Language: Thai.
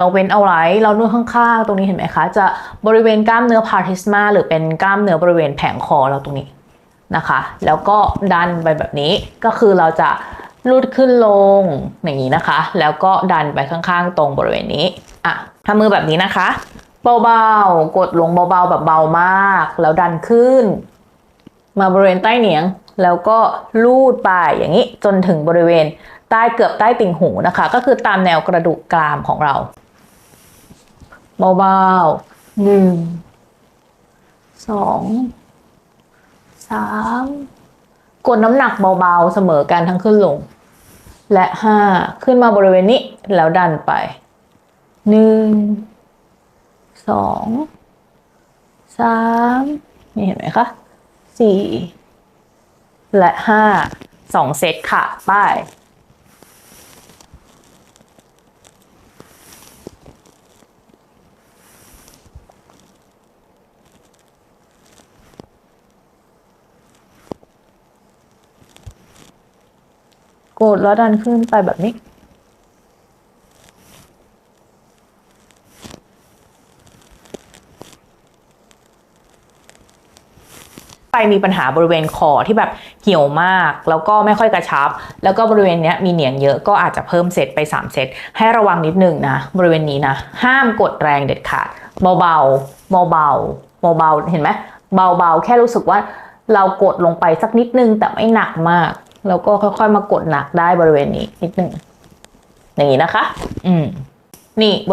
เราเว้นเอาไว้เรานวดข้างๆ ตรงนี้เห็นไหมคะ จะบริเวณกล้ามเนื้อพาทิสมาหรือเป็นกล้ามเนื้อบริเวณแผงคอเราตรงนี้นะคะ แล้วก็ดันไปแบบนี้ก็คือเราจะลูดขึ้นลงอย่างนี้นะคะ แล้วก็ดันไปข้างๆ ตรงบริเวณนี้อะทำมือแบบนี้นะคะ เบาๆ กดลงเบาๆ แบบเบามาก แล้วดันขึ้น มาบริเวณใต้เหนียง แล้วก็ลูดไปอย่างนี้จนถึงบริเวณใต้เกือบใต้ติ่งหูนะคะ ก็คือตามแนวกระดูกกรามของเรา เบาๆหนึ่งสองสามกดน้ำหนักเบาๆเสมอกันทั้งขึ้นลง และห้าขึ้นมาบริเวณนี้แล้วดันไปหนึ่งสองสามนี่เห็นไหมคะสี่และห้าสองเซตค่ะไป้าย กดแล้วดันขึ้นไปแบบนี้ ไปมีปัญหาบริเวณคอที่แบบเหี่ยวมาก แล้วก็ไม่ค่อยกระชับ แล้วก็บริเวณนี้มีเหนียงเยอะก็อาจจะเพิ่มเซตไป 3 เซตให้ระวังนิดนึงนะ บริเวณนี้นะ ห้ามกดแรงเด็ดขาดเบาๆเบาๆเบาๆเห็นไหมเบาๆ แค่รู้สึกว่าเรากดลงไปสักนิดนึงแต่ไม่หนักมาก แล้วก็ค่อยๆมากดหนักได้บริเวณนี้นิดนึงอย่างนี้นะคะ อืม นี่บริ